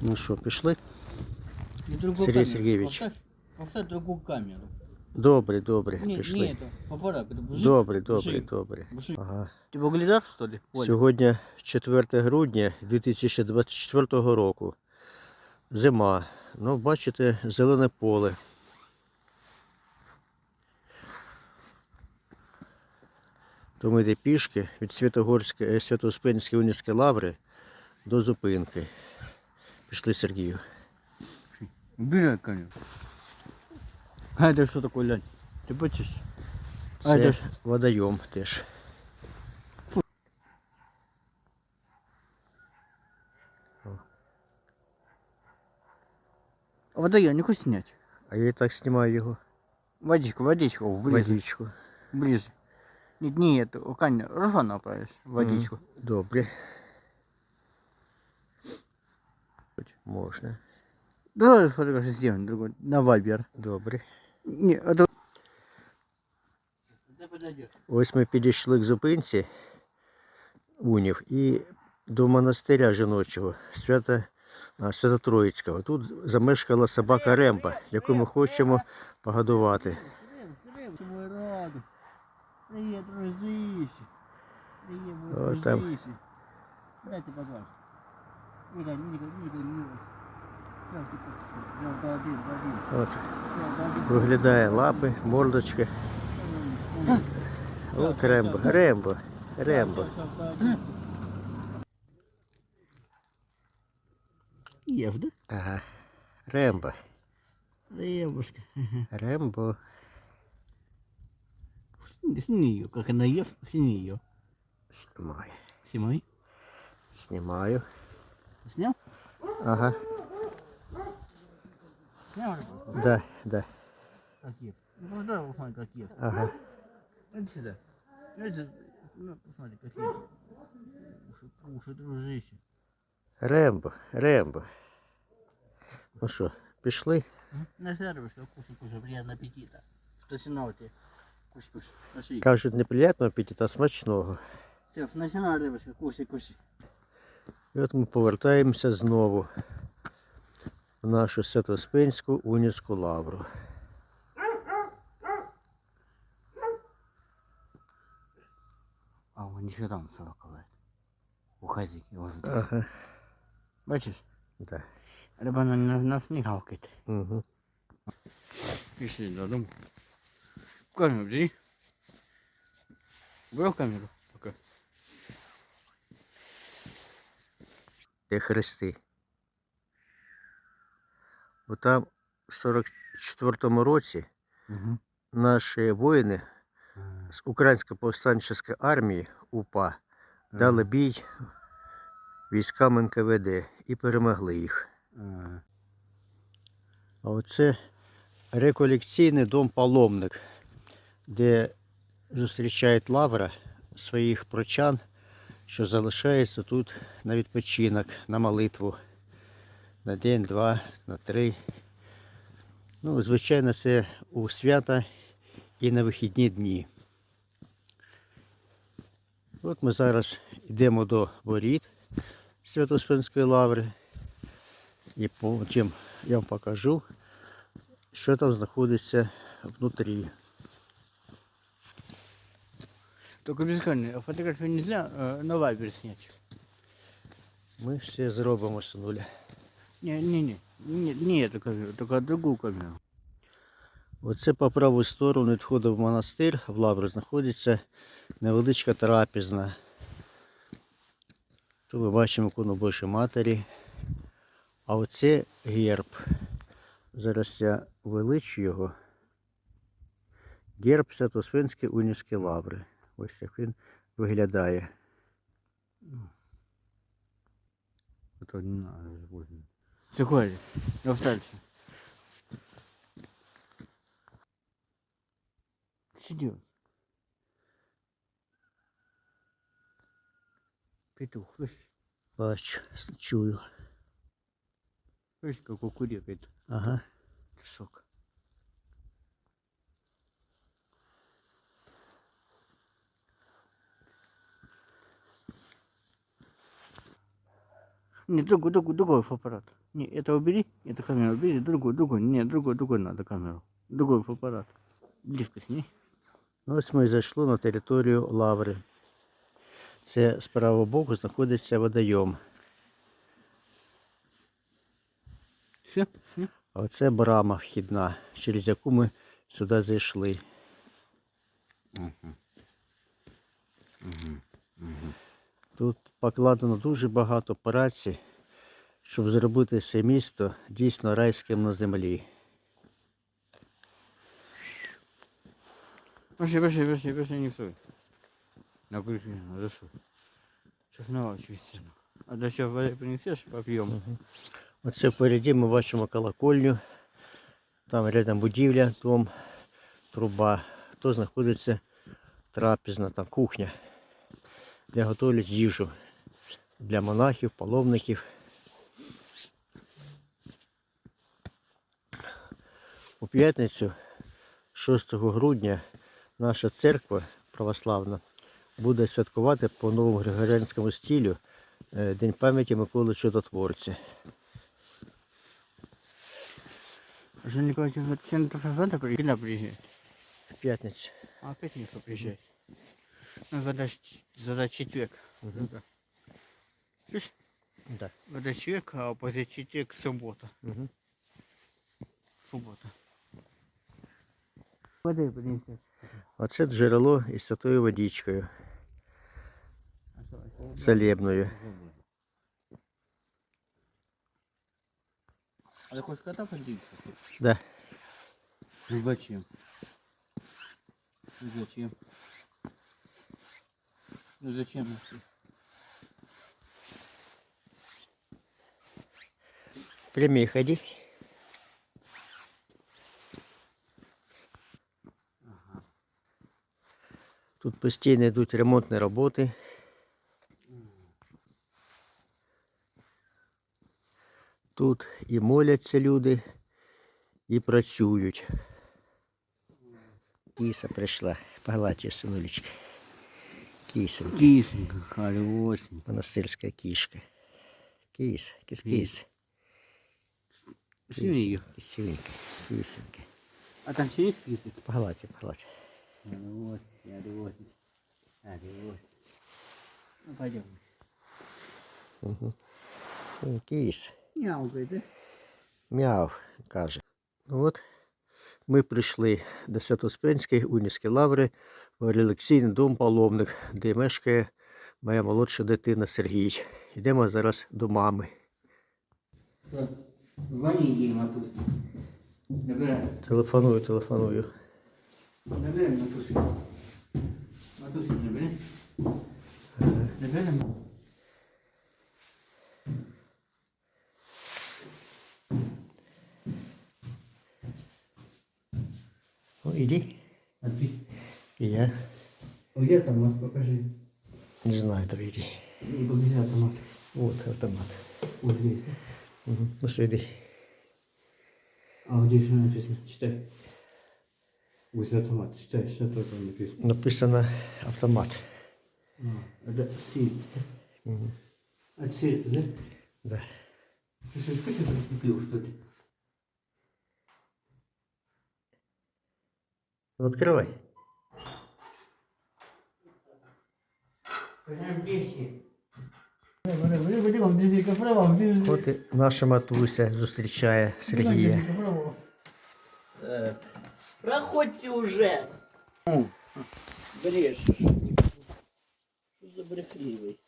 Ну що, пішли? И другую Сергей камеру. Сергеевич. Поставь, поставь другую камеру. Добре, добре, Не, не пішли. это, папарак, это бжик, Добре, добре, бжик, добре. бжик. Ага. Ты выглядаешь, что ли? Оля? Сьогодні 4 грудня 2024 року. Зима. Ну, бачите, зелене поле. То ми йде пішки від Святогорської, е, Свято-Успенської Уніської лаври до зупинки. Пішли Сергію. Убирай камеру. А это что такое, Лянь? Ты бачишь? А Це это ж... водойом теж. А вода я не хочу снять. А я і так знімаю його. Водичку, водичку, ближе, Водичку. ближе. Нет, не эту, камеру, Руслан направишь, водичку. Добре. Можна. Давай фотографию сделаем другой, на вайбер. Добре. Не, это... Ты подойдешь. Ось ми підійшли к зупинці унів і до монастиря жіночого Свята, Свято-Троїцького. Тут замешкала собака Ремба, яку ми хочемо погодувати. Мой Вот там. дружище. Дайте поглажу. Сейчас ты послушай. Я до один, до один. От, виглядає лапи, мордочки. От Рембо, Рембо, Рембо. Ев, да? Ага. Рембо, Рембушка. Рембо. Сними ее, как она ев, сними ее. Знімаю. Снимай. Снял? Ага. Снял? Да, да. Как ев. Ну да, посмотри, как ев. Ага. Иди сюда. Иди, ну, посмотри, как ев. Уши, уши, дружище. Рембо, Рембо. Ну що, пішли? На сервисе, кушай, кушай, приятного аппетита. Что сигнал тебе? Кушай, кушай. Пошли. Кажуть, неприятного апетита, а смачного. Все, на рыбочка, кушай, кушай. І от ми повертаємося знову в нашу Свято-Спинську лавру. А он еще там собака лает. У здесь. Ага, Бачишь? да. Рыба на, на нас не гавкает. Угу. Пішли додому. Камеру бери. Брал камеру? Пока. Де хрести. Бо там в 44-му році Угу. наші воїни з Української повстанчої армії УПА дали бій військам НКВД і перемогли їх. А оце реколекційний дом паломник, де зустрічають лавра своїх прочан, що залишається тут на відпочинок, на молитву. На день, два, на три. Ну, звичайно, це у свята і на вихідні дні. От ми зараз йдемо до воріт Свято-Спенської лаври. І потім я вам покажу, що там знаходиться внутрі. Только без камеры. А фотографию нельзя э, на вайбер снять? Ми все зробимо з нуля. Не, не, не. Не, не эту камеру, только другую камеру. Оце по праву сторону від входу в монастир в лавру знаходиться невеличка трапізна. Тут ми бачимо ікону Божої Матері. А оце герб. Зараз я величу його. Герб Свято-Свинської Унівської лаври. Ось як він виглядає. Це одна возьмем. Сухой, остальше. Сидел. Петух, слышишь? Бачу, чую. Слышишь, как кукурекает? Ага. Сок. Не, другой, другой, другой аппарат. Не, это убери, эту камеру убери, другую, другую, нет, другую, другую надо камеру. Другой фотоаппарат. Близко сними. Ну, Ось ми зайшли на територію лаври. Це з правого боку знаходиться водойом. Все, все. А оце брама вхідна, через яку ми сюди зайшли. Тут покладено дуже багато праці, щоб зробити це місто дійсно райським на землі. Пошли, пошли, пошли, пошли, не всуй. На крыше, хорошо. Сейчас наворачивайся. А до сейчас воды принесешь, попьем. Оце впереді ми бачимо колокольню. Там рядом будівля, дом, труба. Тут знаходиться трапезна, там кухня, де готують їжу для монахів, паломників. У п'ятницю, 6 грудня, наша церква православна буде святкувати по новому григоріанському стилю е, День пам'яті Миколи Чудотворця. В п'ятницю. А опять не приезжай. Ну, водочетвек. четверг, Да. Видишь? четверг, а после четверг суббота. Суббота. Води принесеш. Оце джерело із такою водичкою. Целебною. А ти хочеш кота подивитися? Да. Ну, зачем? Ну, зачем? Ну зачем? вообще? Прямій ході. Тут постійно йдуть ремонтні роботи. Тут і моляться люди, і працюють. Кіса прийшла. Погладь її, синулечка. Кисенька. Кисенька, хорошенька. Монастырская кишка. Кис, кис-кис. Кисенька. Кисенька. Кисенька. А там еще есть кисик? Погладьте, погладьте. Хорошенька, хорошенька. Хорошенька. Ну, пойдем. Угу. Кис. Мяу, да? Мяу, каже. Вот ми прийшли до Святоспенської унівської лаври в релаксійний дом паломник, де мешкає моя молодша дитина Сергій. Йдемо зараз до мами. Звони. Набирай. Телефоную, телефоную. Набирай, Матуське. Матуське, набирай. Набирай. Ну, іди. А ты? І я Где автомат? Покажи. не знаю, то іди. Не покажи автомат. От автомат. Вот здесь. Угу. Ну що йди. А где еще написано? Читай. Вот автомат. Читай, что там написано. Написано автомат. А, это сеть. Угу. От сети, да? Да. Ты что, список купил, что ли? Ну, открывай. Вот и наша матуся зустречая Сергія. Проходьте уже. Ну, Брешешь. Что за брехливый?